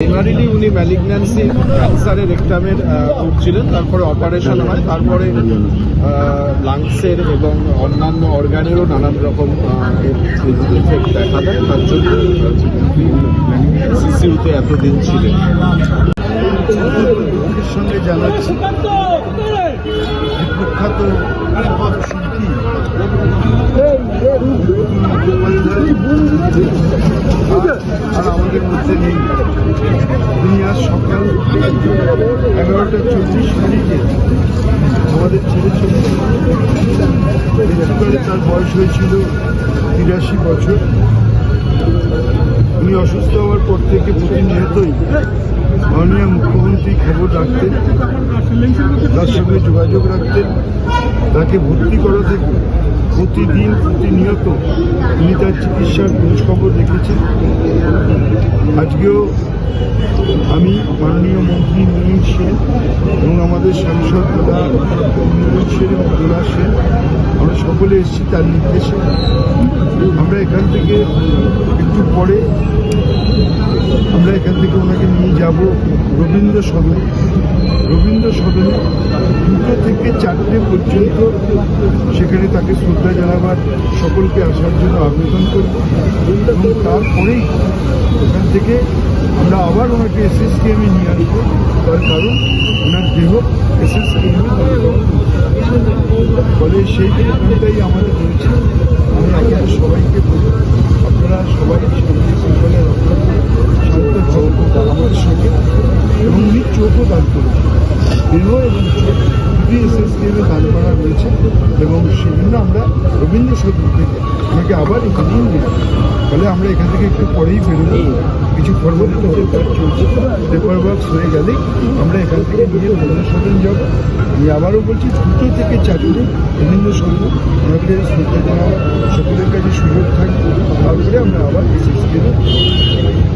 Primarily উনি malignancy ক্যান্সারের রেকটামের ছিলেন তারপরে অপারেশন হয়, তারপরে লাংসের এবং অন্যান্য অর্গানেরও নানান রকম এফেক্ট দেখা দেয়, তার জন্য সিসিউতে এতদিন ছিলেন। সঙ্গে জানাচ্ছি প্রখ্যাত আর আমাদের মধ্যে নেই তিনি আজ সকাল এগারোটা চল্লিশ মিনিটে আমাদের চলে মৃত্যুকালে তার বয়স হয়েছিল তিরাশি বছর উনি অসুস্থ হওয়ার পর থেকে প্রতিনিয়তই মাননীয় মুখ্যমন্ত্রী খবর রাখতেন তার সঙ্গে যোগাযোগ রাখতেন তাকে ভর্তি করা থেকে প্রতিদিন প্রতিনিয়ত তিনি তার চিকিৎসার খোঁজ খবর রেখেছেন আজকেও আমি মাননীয় মন্ত্রী নীল সেন এবং আমাদের সাংসদ দাদা নীল সেন এবং দোলা সেন, আমরা সকলে এসেছি তার নির্দেশে। আমরা এখান থেকে একটু পরে আমরা এখান থেকে ওনাকে নিয়ে যাব রবীন্দ্র সদন রবীন্দ্র সদনে চারটে পর্যন্ত সেখানে তাকে শ্রদ্ধা জানাবার সকলকে আসার জন্য আবেদন করব এবং তারপরেই ওখান থেকে আমরা আবার ওনাকে এসএসকেএমে নিয়ে আসব। তার কারণ ওনার দেহ এসএসকেএমে ফলে সেই প্রোগ্রামটাই আমাদের রয়েছে। আমি আপনাদের সবাইকে বলব আপনারা সবাই শান্তি শৃঙ্খলা রক্ষা করে শান্ত আমাদের সঙ্গে এবং উনি চোখও দান করেছেন। দেহ এবং চোখ দুটি এসএসকেএমে দান করা রয়েছে এবং সেজন্য আমরা রবীন্দ্র সদন থেকে ওনাকে আবার এখানেই নিয়ে ফলে আমরা এখান থেকে একটু পরেই বেরোবো। কিছু ফর্মালিটিসের কাজ চলছে। পেপার ওয়ার্কস হয়ে গেলেই আমরা এখান থেকে নিয়ে রবীন্দ্র সদন যাব। আমি আবারও বলছি, দুটো থেকে চারটে রবীন্দ্র সদন ওনাকে শ্রদ্ধা জানাবার সকলের কাছে সুযোগ থাকবে। তারপরে আমরা আবার এসএসকে